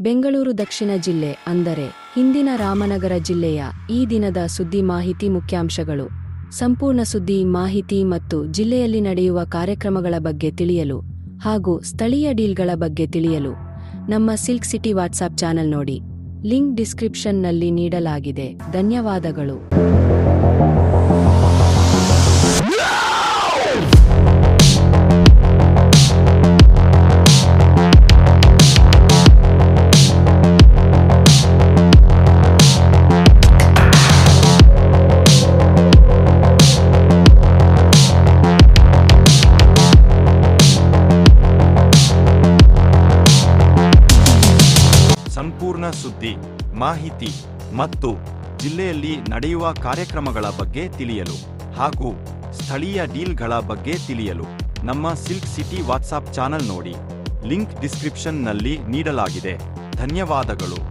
ಬೆಂಗಳೂರು ದಕ್ಷಿಣ ಜಿಲ್ಲೆ ಅಂದರೆ ಹಿಂದಿನ ರಾಮನಗರ ಜಿಲ್ಲೆಯ ಈ ದಿನದ ಸುದ್ದಿ ಮಾಹಿತಿ ಮುಖ್ಯಾಂಶಗಳು. ಸಂಪೂರ್ಣ ಸುದ್ದಿ, ಮಾಹಿತಿ ಮತ್ತು ಜಿಲ್ಲೆಯಲ್ಲಿ ನಡೆಯುವ ಕಾರ್ಯಕ್ರಮಗಳ ಬಗ್ಗೆ ತಿಳಿಯಲು ಹಾಗೂ ಸ್ಥಳೀಯ ಡೀಲ್ಗಳ ಬಗ್ಗೆ ತಿಳಿಯಲು ನಮ್ಮ ಸಿಲ್ಕ್ ಸಿಟಿ ವಾಟ್ಸಾಪ್ ಚಾನೆಲ್ ನೋಡಿ. ಲಿಂಕ್ ಡಿಸ್ಕ್ರಿಪ್ಷನ್ನಲ್ಲಿ ನೀಡಲಾಗಿದೆ. ಧನ್ಯವಾದಗಳು. ಸಂಪೂರ್ಣ ಸುದ್ದಿ, ಮಾಹಿತಿ ಮತ್ತು ಜಿಲ್ಲೆಯಲ್ಲಿ ನಡೆಯುವ ಕಾರ್ಯಕ್ರಮಗಳ ಬಗ್ಗೆ ತಿಳಿಯಲು ಹಾಗೂ ಸ್ಥಳೀಯ ಡೀಲ್ಗಳ ಬಗ್ಗೆ ತಿಳಿಯಲು ನಮ್ಮ ಸಿಲ್ಕ್ ಸಿಟಿ ವಾಟ್ಸಾಪ್ ಚಾನಲ್ ನೋಡಿ. ಲಿಂಕ್ ಡಿಸ್ಕ್ರಿಪ್ಷನ್ನಲ್ಲಿ ನೀಡಲಾಗಿದೆ. ಧನ್ಯವಾದಗಳು.